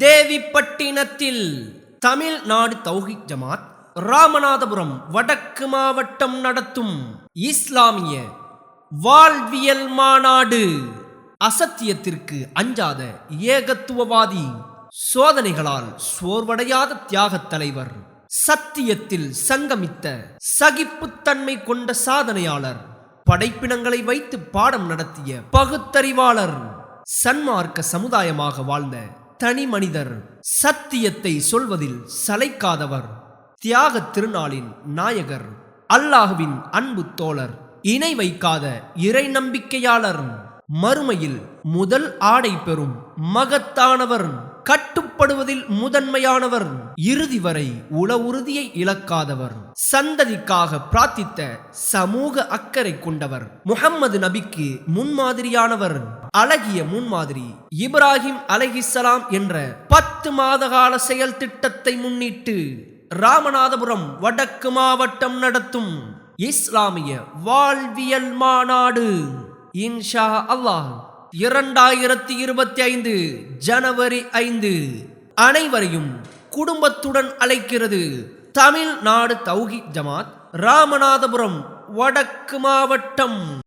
தேவிப்பட்டினத்தில் தமிழ்நாடு தௌஹித் ஜமாத் ராமநாதபுரம் வடக்கு மாவட்டம் நடத்தும் இஸ்லாமிய வாழ்வியல் மாநாடு அசத்தியத்திற்கு அஞ்சாத ஏகத்துவவாதி சோதனைகளால் சோர்வடையாத தியாக தலைவர் சத்தியத்தில் சங்கமித்த சகிப்புத்தன்மை கொண்ட சாதனையாளர் படைப்பினங்களை வைத்து பாடம் நடத்திய பகுத்தறிவாளர் சன்மார்க்க சமுதாயமாக வாழ்ந்த தனி மனிதர் சத்தியத்தை சொல்வதில் சளைக்காதவர். தியாக திருநாளின் நாயகர் அல்லாஹுவின் அன்பு தோழர் இணை வைக்காத இறை நம்பிக்கையாளர். மறுமையில் முதல் ஆடை பெறும் மகத்தானவர். கட்டுப்படுவதில் முதன்மையானவர் இறுதி வரை உள உறுதியை இழக்காதவர். சந்ததிக்காக பிரார்த்தித்த சமூக அக்கறை கொண்டவர் முகம்மது நபிக்கு முன்மாதிரியானவர். அழகிய முன்மாதிரி இப்ராஹிம் அலஹிசலாம் என்ற பத்து மாத கால செயல் திட்டத்தை முன்னிட்டு ராமநாதபுரம் வடக்கு மாவட்டம் நடத்தும் இஸ்லாமிய வாழ்வியல் மாநாடு. இன்ஷா அல்லாஹ். இரண்டாயிரத்தி இருபத்தி ஐந்து ஜனவரி ஐந்து. அனைவரையும் குடும்பத்துடன் அழைக்கிறது தமிழ்நாடு தௌஹி ஜமாத் ராமநாதபுரம் வடக்கு மாவட்டம்.